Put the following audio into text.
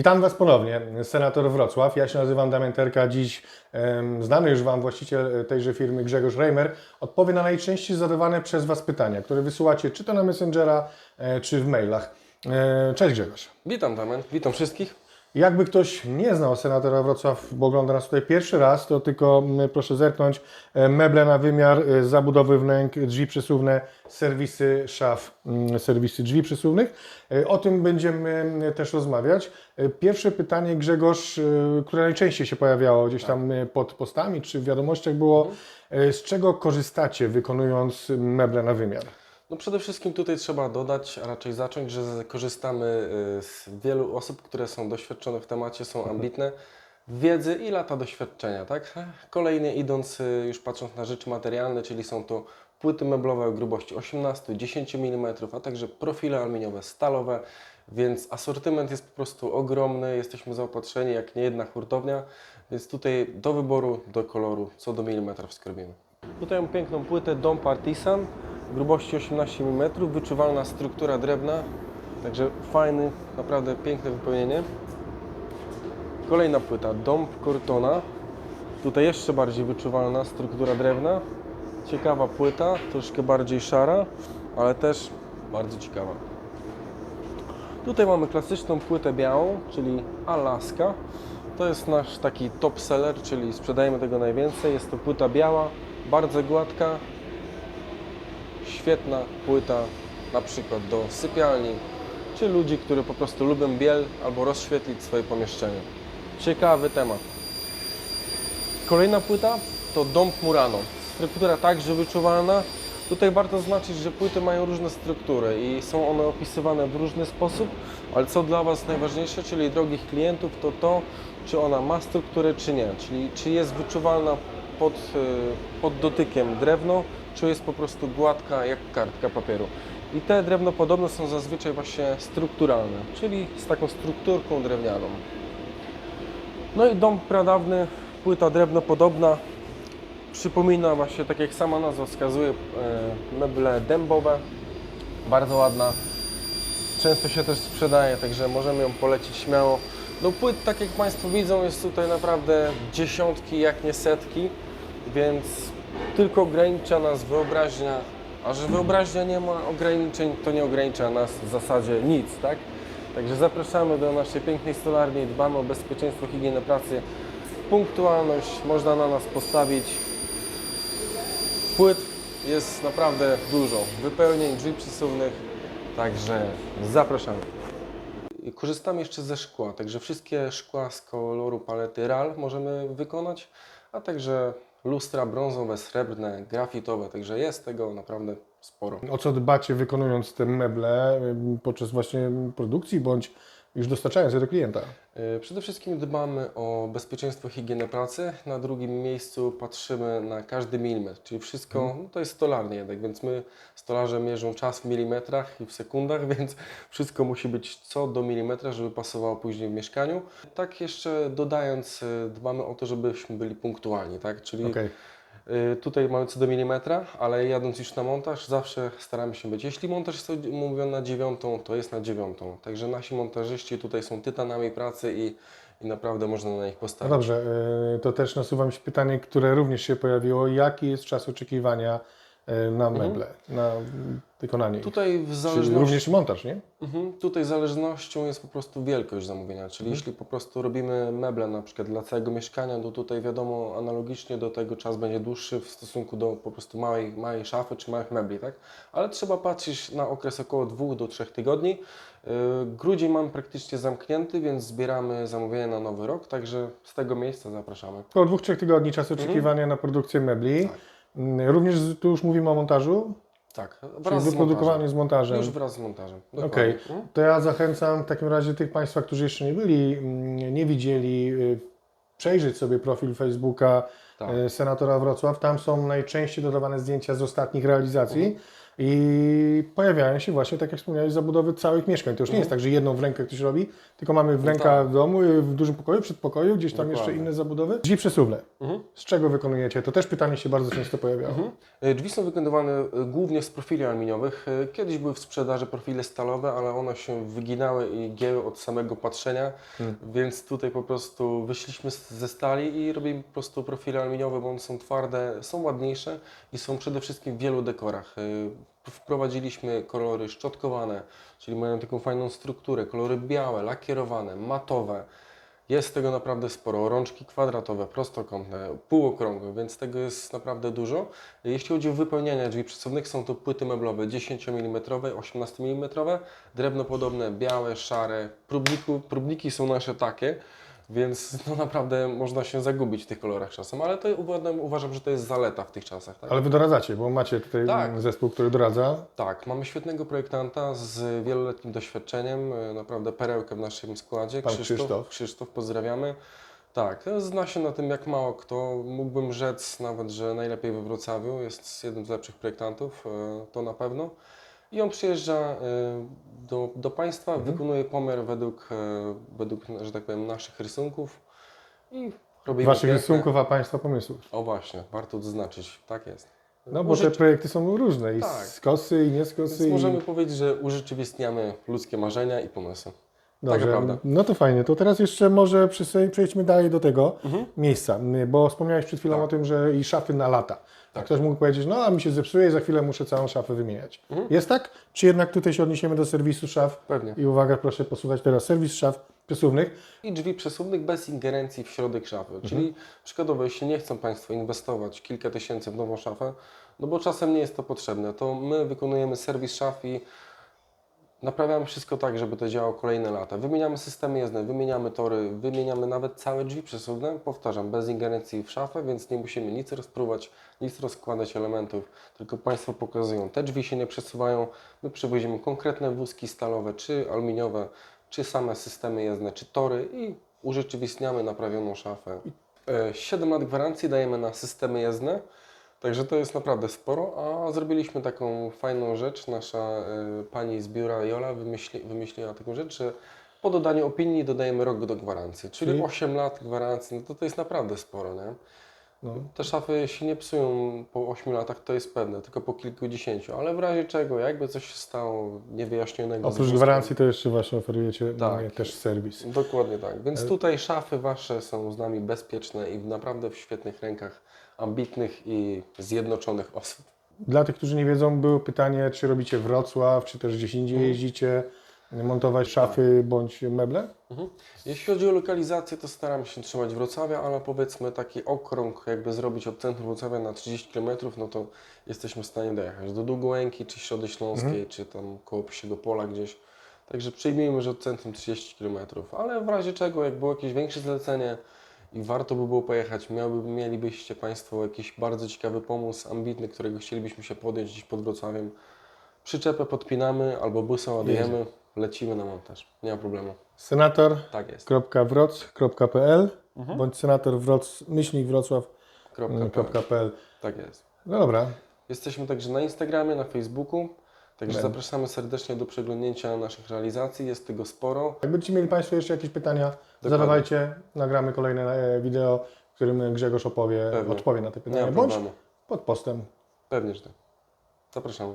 Witam Was ponownie, senator Wrocław. Ja się nazywam Damian Terka. Dziś em, znany już Wam właściciel tejże firmy Grzegorz Reimer odpowie na najczęściej zadawane przez Was pytania, które wysyłacie czy to na Messengera, e, czy w mailach. E, Cześć Grzegorz. Witam Damian, witam wszystkich. Jakby ktoś nie znał senatora Wrocław, bo ogląda nas tutaj pierwszy raz, to tylko mm, proszę zerknąć. E, Meble na wymiar, e, zabudowy wnęk, drzwi przesuwne, serwisy szaf, mm, serwisy drzwi przesuwnych. E, O tym będziemy mm, też rozmawiać. Pierwsze pytanie, Grzegorz, które najczęściej się pojawiało gdzieś tam pod postami czy w wiadomościach było, z czego korzystacie wykonując meble na wymiar? No przede wszystkim tutaj trzeba dodać, a raczej zacząć, że korzystamy y, z wielu osób, które są doświadczone w temacie, są ambitne w wiedzy i lata doświadczenia, tak? Kolejnie idąc, y, już patrząc na rzeczy materialne, czyli są to płyty meblowe o grubości 18-10 mm, a także profile aluminiowe, stalowe, więc asortyment jest po prostu ogromny, jesteśmy zaopatrzeni jak niejedna hurtownia, więc tutaj do wyboru, do koloru, co do milimetrów skarbimy. Tutaj mam piękną płytę Dom Partisan grubości 18 mm, wyczuwalna struktura drewna, także fajny, naprawdę piękne wypełnienie. Kolejna płyta Dom Cortona, tutaj jeszcze bardziej wyczuwalna struktura drewna. Ciekawa płyta, troszkę bardziej szara, ale też bardzo ciekawa. Tutaj mamy klasyczną płytę białą, czyli Alaska. To jest nasz taki top seller, czyli sprzedajemy tego najwięcej. Jest to płyta biała, bardzo gładka, świetna płyta na przykład do sypialni, czy ludzi, którzy po prostu lubią biel albo rozświetlić swoje pomieszczenie. Ciekawy temat. Kolejna płyta to Dom Murano. Struktura także wyczuwalna. Tutaj warto zaznaczyć, że płyty mają różne struktury i są one opisywane w różny sposób, ale co dla Was najważniejsze, czyli drogich klientów, to to, czy ona ma strukturę, czy nie. Czyli czy jest wyczuwalna pod, y, pod dotykiem drewno, czy jest po prostu gładka jak kartka papieru. I te drewnopodobne są zazwyczaj właśnie strukturalne, czyli z taką strukturką drewnianą. No i dom pradawny, płyta drewnopodobna, przypomina właśnie, tak jak sama nazwa wskazuje, e, meble dębowe, bardzo ładna. Często się też sprzedaje, także możemy ją polecić śmiało. No płyt, tak jak Państwo widzą, jest tutaj naprawdę dziesiątki, jak nie setki, więc tylko ogranicza nas wyobraźnia, a że wyobraźnia nie ma ograniczeń, to nie ogranicza nas w zasadzie nic, tak? Także zapraszamy do naszej pięknej stolarni, dbamy o bezpieczeństwo, higienę pracy, punktualność, można na nas postawić. Płyt jest naprawdę dużo, wypełnień, drzwi przesuwnych, także zapraszamy. Korzystamy jeszcze ze szkła, także wszystkie szkła z koloru palety RAL możemy wykonać, a także lustra brązowe, srebrne, grafitowe, także jest tego naprawdę sporo. O co dbacie wykonując te meble podczas właśnie produkcji bądź już dostarczając je do klienta? Y, Przede wszystkim dbamy o bezpieczeństwo, higienę pracy. Na drugim miejscu patrzymy na każdy milimetr, czyli wszystko, no to jest stolarnie jednak, więc my stolarze mierzą czas w milimetrach i w sekundach, więc wszystko musi być co do milimetra, żeby pasowało później w mieszkaniu. Tak jeszcze dodając, y, dbamy o to, żebyśmy byli punktualni, tak? Czyli Okej. Y, tutaj mamy co do milimetra, ale jadąc już na montaż zawsze staramy się być. Jeśli montaż jest umówiony na dziewiątą, to jest na dziewiątą. Także nasi montażyści tutaj są tytanami pracy i, i naprawdę można na nich No postawić. dobrze, y, to też nasuwa mi się pytanie, które również się pojawiło. Jaki jest czas oczekiwania na meble, na mm, wykonanie? Tutaj w Czyli zależności... również montaż, nie? Mhm. Tutaj zależnością jest po prostu wielkość zamówienia, czyli Mhm. jeśli po prostu robimy meble na przykład dla całego mieszkania, to tutaj wiadomo analogicznie do tego czas będzie dłuższy w stosunku do po prostu małej, małej szafy czy małych mebli, tak? Ale trzeba patrzeć na okres około 2 do 3 tygodni. Yy, Grudzień mamy praktycznie zamknięty, więc zbieramy zamówienia na nowy rok, także z tego miejsca zapraszamy. Około dwóch, trzech tygodni czasu oczekiwania na produkcję mebli. Tak. Mm, Również tu już mówimy o montażu, Tak, czyli wraz z wyprodukowanie montażem. z montażem. Już wraz z montażem. Okej, dokładnie. Mhm. to ja zachęcam w takim razie tych Państwa, którzy jeszcze nie byli, mm, nie widzieli, y, przejrzeć sobie profil Facebooka Tak. y, senatora Wrocław. Tam są najczęściej dodawane zdjęcia z ostatnich realizacji. I pojawiają się właśnie, tak jak wspomniałeś, zabudowy całych mieszkań. To już nie jest tak, że jedną w rękę ktoś robi, tylko mamy wnęka tak. w domu, y, w dużym pokoju, przedpokoju, gdzieś tam jeszcze Dokładnie. inne zabudowy. Drzwi przesuwne. Mhm. Z czego wykonujecie? To też pytanie się bardzo często pojawiało. E, Drzwi są wykonywane e, głównie z profili aluminiowych. Kiedyś były w sprzedaży profile stalowe, ale one się wyginały i gięły od samego patrzenia, więc tutaj po prostu wyszliśmy ze stali i robimy po prostu profile aluminiowe, bo one są twarde, są ładniejsze i są przede wszystkim w wielu dekorach. Wprowadziliśmy kolory szczotkowane, czyli mają taką fajną strukturę, kolory białe, lakierowane, matowe. Jest tego naprawdę sporo. Rączki kwadratowe, prostokątne, półokrągłe, więc tego jest naprawdę dużo. Jeśli chodzi o wypełnianie drzwi przesuwnych, są to płyty meblowe 10 mm, 18 mm, drewnopodobne, białe, szare. Próbniku, próbniki są nasze takie, więc no naprawdę można się zagubić w tych kolorach czasem, ale to uważam, uważam że to jest zaleta w tych czasach. Tak? Ale wy doradzacie, bo macie tutaj Tak. zespół, który doradza. Tak, mamy świetnego projektanta z wieloletnim doświadczeniem, e, naprawdę perełkę w naszym składzie. Pan Krzysztof. Krzysztof, pozdrawiamy. Tak, e, zna się na tym jak mało kto. Mógłbym rzec nawet, że najlepiej we Wrocławiu. Jest jednym z lepszych projektantów, e, to na pewno. I on przyjeżdża e, do, do Państwa, Mhm. wykonuje pomiar według, e, według, że tak powiem, naszych rysunków i robimy Waszych rysunków, a Państwa pomysłów. O właśnie, warto to zaznaczyć, tak jest. No bo te projekty są różne i Tak. z kosy i nie z Więc kosy. i... możemy powiedzieć, że urzeczywistniamy ludzkie marzenia i pomysły. Dobrze, no to fajnie. To teraz jeszcze może przejdźmy dalej do tego miejsca, m, bo wspomniałeś przed chwilą Mhm. Tak. o tym, że i szafy na lata. Tak. Ktoś mógł powiedzieć, no a mi się zepsuje i za chwilę muszę całą szafę wymieniać. Mhm. Jest tak? Czy jednak tutaj się odniesiemy do serwisu szaf? Pewnie. I uwaga, proszę posłuchać teraz serwis szaf przesuwnych. I drzwi przesuwnych bez ingerencji w środek szafy. Mhm. Czyli przykładowo, jeśli nie chcą Państwo inwestować kilka tysięcy w nową szafę, no bo czasem nie jest to potrzebne, to my wykonujemy serwis szaf i naprawiamy wszystko tak, żeby to działało kolejne lata. Wymieniamy systemy jezdne, wymieniamy tory, wymieniamy nawet całe drzwi przesuwne, powtarzam, bez ingerencji w szafę, więc nie musimy nic rozpruwać, nic rozkładać elementów, tylko Państwo pokazują, te drzwi się nie przesuwają, my przywozimy konkretne wózki stalowe, czy aluminiowe, czy same systemy jezdne, czy tory i urzeczywistniamy naprawioną szafę. E, 7 lat gwarancji dajemy na systemy jezdne, Także to jest naprawdę sporo, a zrobiliśmy taką fajną rzecz. Nasza y, pani z biura Jola wymyśli, wymyśliła taką rzecz, że po dodaniu opinii dodajemy rok do gwarancji, czyli Czyli? 8 lat gwarancji, no to to jest naprawdę sporo, nie? No. Te szafy się nie psują po 8 latach, to jest pewne, tylko po kilkudziesięciu, ale w razie czego, jakby coś się stało niewyjaśnionego. z Oprócz wózkiem- gwarancji to jeszcze właśnie oferujecie Tak. też serwis. Dokładnie tak, E- więc tutaj szafy Wasze są z nami bezpieczne i naprawdę w świetnych rękach ambitnych i zjednoczonych osób. Dla tych, którzy nie wiedzą, było pytanie, czy robicie Wrocław, czy też gdzieś indziej Mhm. jeździcie, montować szafy bądź meble? Mhm. Jeśli chodzi o lokalizację, to staram się trzymać Wrocławia, ale powiedzmy taki okrąg jakby zrobić od centrum Wrocławia na 30 km, no to jesteśmy w stanie dojechać do Długołęki, czy Środy Śląskiej, czy tam koło Psiego Pola gdzieś. Także przyjmijmy, że od centrum 30 km, ale w razie czego, jak było jakieś większe zlecenie i warto by było pojechać, miałby, mielibyście Państwo jakiś bardzo ciekawy pomysł, ambitny, którego chcielibyśmy się podjąć gdzieś pod Wrocławiem, przyczepę podpinamy albo busa ładujemy, lecimy na montaż, nie ma problemu. Senator Tak jest. www.wroc.pl Mhm. bądź senator wroc, myślnik wrocław.pl. Tak jest. No dobra, Jesteśmy także na Instagramie, na Facebooku. Także zapraszamy serdecznie do przeglądnięcia naszych realizacji. Jest tego sporo. jak będziecie mieli Państwo jeszcze jakieś pytania, Dokładnie. zadawajcie, nagramy kolejne e, wideo, w którym Grzegorz opowie, Pewnie. odpowie na te pytania, bądź problemu. pod postem. Pewnie, że tak. Zapraszamy.